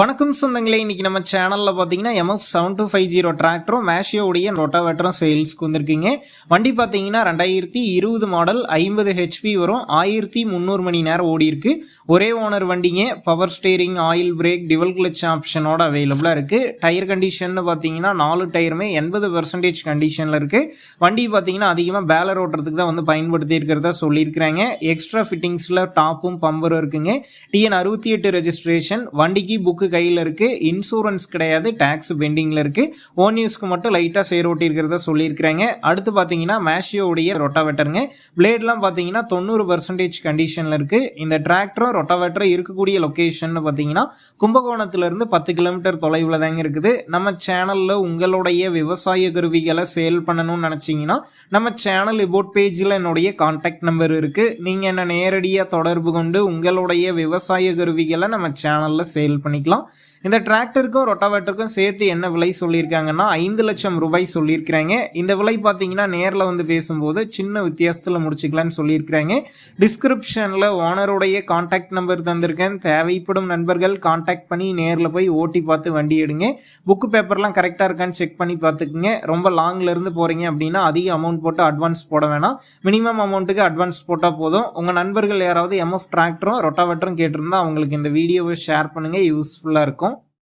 வணக்கம் சொந்தங்களே இன்றைக்கி நம்ம சேனலில் பார்த்தீங்கன்னா MF seven two five zero டிராக்டரும் மேஷியோடைய ரொட்டாவேட்டரும் சேல்ஸ்க்கு வந்திருக்கீங்க. வண்டி பார்த்தீங்கன்னா ரெண்டாயிரத்தி இருபது மாடல் ஐம்பது ஹெச்பி வரும். ஆயிரத்தி முந்நூறு மணி நேரம் ஓடி இருக்கு. ஒரே ஓனர் வண்டிங்க. Power steering oil brake dual clutch ஆப்ஷனோட அவைலபிளாக இருக்குது டயர் கண்டிஷன் பார்த்தீங்கன்னா நாலு டயருமே எண்பது பர்சன்டேஜ் கண்டிஷனில் இருக்குது வண்டி பார்த்தீங்கன்னா அதிகமாக பேலர் ஓட்டுறதுக்கு தான் வந்து பயன்படுத்தி இருக்கிறதா சொல்லியிருக்கிறாங்க. எக்ஸ்ட்ரா ஃபிட்டிங்ஸில் டாப்பும் பம்பரும் இருக்குங்க. டிஎன் அறுபத்தி எட்டு ரெஜிஸ்ட்ரேஷன் வண்டிக்கு புக் புக்கு கையில் இருக்குது இன்சூரன்ஸ் கிடையாது. டேக்ஸ் பெண்டிங்கில் இருக்குது ஓன் யூஸ்க்கு மட்டும் லைட்டாக சேர் ஓட்டியிருக்கிறத சொல்லியிருக்கிறாங்க. அடுத்து பார்த்தீங்கன்னா மேஷியோடைய ரொட்டாவேட்டருங்க பிளேட்லாம் பார்த்தீங்கன்னா தொண்ணூறு பர்சன்டேஜ் கண்டிஷனில் இருக்குது இந்த டிராக்டரும் ரொட்டாவேட்டரும் இருக்கக்கூடிய லொக்கேஷன் பார்த்தீங்கன்னா கும்பகோணத்துலேருந்து பத்து கிலோமீட்டர் தொலைவில் தாங்க இருக்குது. நம்ம சேனலில் உங்களுடைய விவசாய கருவிகளை சேல் பண்ணணும்னு நினச்சிங்கன்னா நம்ம சேனல் இபோட் பேஜில் என்னுடைய கான்டாக்ட் நம்பர் இருக்குது நீங்கள் என்ன நேரடியாக தொடர்பு கொண்டு உங்களுடைய விவசாய கருவிகளை நம்ம சேனலில் சேல் பண்ணிக்கலாம். இந்த டிராக்டருக்கும் ரொட்டாவேட்டருக்கும் சேர்த்து என்ன விலை சொல்லியிருக்காங்கன்னா ஐந்து லட்சம் ரூபாய் சொல்லியிருக்கிறாங்க. இந்த விலை பார்த்தீங்கன்னா நேரில் வந்து பேசும்போது சின்ன வித்தியாசத்தில் முடிச்சுக்கலான்னு சொல்லியிருக்கிறாங்க. டிஸ்கிரிப்ஷனில் ஓனருடைய கான்டாக்ட் நம்பர் தந்திருக்கேன். தேவைப்படும் நண்பர்கள் கான்டாக்ட் பண்ணி நேரில் போய் ஓட்டி பார்த்து வண்டி எடுங்க. புக்கு பேப்பர்லாம் கரெக்டாக இருக்கான்னு செக் பண்ணி பார்த்துக்குங்க. ரொம்ப லாங்லேருந்து போகிறீங்க அப்படின்னா அதிக அமௌண்ட் போட்டு அட்வான்ஸ் போட வேணாம். மினிமம் அமௌண்ட்டுக்கு அட்வான்ஸ் போட்டால் போதும். உங்கள் நண்பர்கள் யாராவது எம்எஃப் டிராக்டரும் ரொட்டாவேட்டரும் கேட்டிருந்தா அவங்களுக்கு இந்த வீடியோவை ஷேர் பண்ணுங்கள் யூஸ் Flarco